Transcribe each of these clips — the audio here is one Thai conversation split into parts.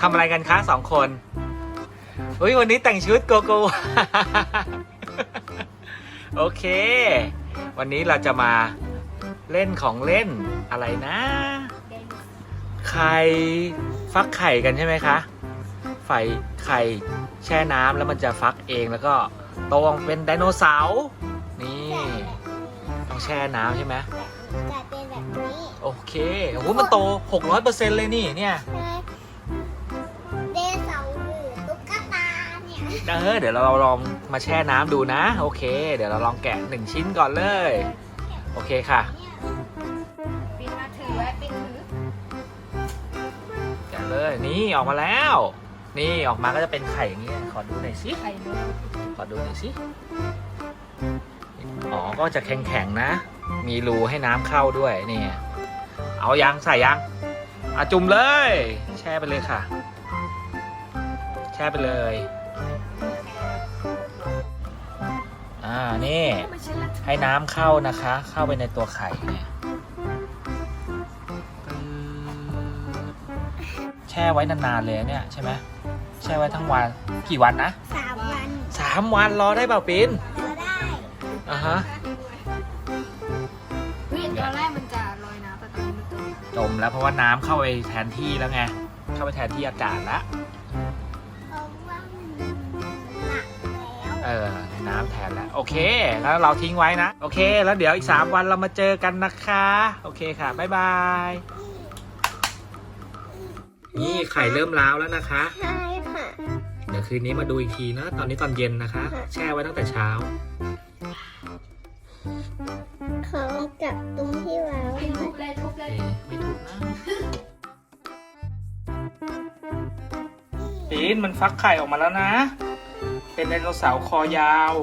ทำอะไรกันคะสองคนอุ้ยวันนี้แต่งชุดโกโก้โอเค วันนี้เราจะมาเล่นของเล่นอะไรนะ ไข่ฟักไข่กันใช่ไหมคะไข่ไข่แช่น้ำแล้วมันจะฟักเองแล้วก็โตออกเป็นไดโนเสาร์ ต้องแช่น้ำใช่ไหมกลายเป็นแบบนี้โอเคโอ้โหมันโต 600%เลยนี่เนี่ยใช่เดนเสาร์หรือตุ๊กตาเนี่ยเออเดี๋ยวเราลองมาแช่น้ำดูนะ โอเค เดี๋ยวเราลองแกะหนึ่งชิ้นก่อนเลย โอเคค่ะปินมาถือไว้ปินถือแกะเลยนี่ออกมาแล้ว นี่ออกมาก็จะเป็นไข่อย่างนี้ขอดูหน่อยสิ ไข่นกขอดูหน่อยสิ อ๋อก็จะแข็งๆนะ มีรูให้น้ำเข้าด้วยนี่เอายังใส่ยังอะจุ่มเลย แช่ไปเลยค่ะ แช่ไปเลยอ่านี่ไม่ใช่ละให้น้ำเข้านะคะ เข้าไปในตัวไข่เนี่ยปึ๊บแช่ไว้นานๆเลยเนี่ยใช่ไหมแช่ไว้ทั้งวันกี่วันนะสามวันสามวันรอได้เปล่าปินก็ได้ อะฮะวิ่งตอนแรกมันจะลอยน้ำแต่ตอนนี้มันจมจมแล้วเพราะว่าน้ำเข้าไปแทนที่แล้วไง เข้าไปแทนที่อากาศแล้วเพราะว่ามันหนักแล้ว เออ น้ำแทนแล้ว โอเค แล้วเราทิ้งไว้นะ โอเค แล้วเดี๋ยวอีก 3 วันเรามาเจอกันนะคะ โอเคค่ะ บ๊ายบาย นี่ไข่เริ่มร้าวแล้วนะคะ ใช่ค่ะ เดี๋ยวคืนนี้มาดูอีกทีนะ ตอนนี้ตอนเย็นนะคะ แช่ไว้ตั้งแต่เช้า ขอจับตรงที่ว้าวปินทุบเลยทุบเลยเอ๊ะไม่ถูกนะปีนมันฟักไข่ออกมาแล้วนะ เป็นไดโนเสาร์คอยาว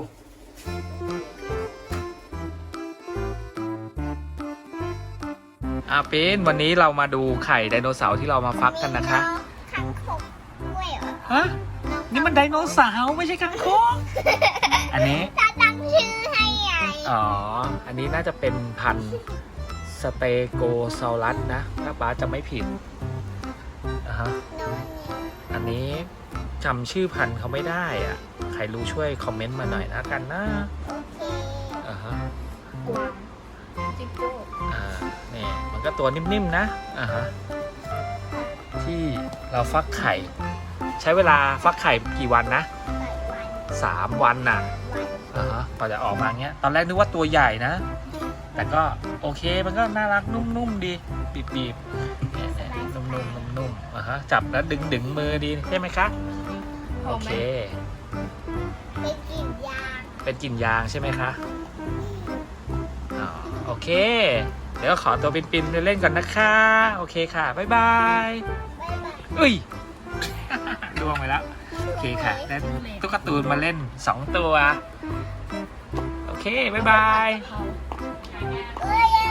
อะปีนวันนี้เรามาดูไข่ไดโนเสาร์ที่เรามาฟักกันนะคะขังคกด้วยเหรอฮะนี่มันไดโนเสาร์ไม่ใช่คังคกอันนี้จะตั้งชื่อให้ไง อ๋อ อันนี้น่าจะเป็นพันธุ์สเตโกซาลัสนะ ถ้าป้าจะไม่ผิดอะฮะโนนี้อันนี้จำชื่อพันธุ์เขาไม่ได้อะ ใครรู้ช่วยคอมเมนต์มาหน่อยนะกันนะโอเคอ่าฮะกวางจิ๊กโจ้อ่านี่มันก็ตัวนิ่มๆนะอ่าฮะ ที่เราฟักไข่ ใช้เวลาฟักไข่กี่วันนะหลายวันสามวันน่ะ วัน อ่าฮะกว่าจะออกมาเงี้ย ตอนแรกนึกว่าตัวใหญ่นะ แต่ก็โอเคมันก็น่ารักนุ่มๆดีบีบๆเนี่ยเนี่ยนุ่มๆนุ่มๆอ่าฮะจับแล้วดึงๆมือดีใช่ไหมคะโอเคไปกินยางเป็นกลิ่นยางใช่ไหมคะอ๋อโอเค เดี๋ยวขอตัวปินๆไปเล่นก่อนนะคะ โอเคค่ะบ๊ายบายบ๊ายบายอุ้ย เคค่ะได้ตุ๊กตาตูนมาเล่น 2 ตัว โอเค บ๊ายบายเขาเอ้ยเอ้ยเอ้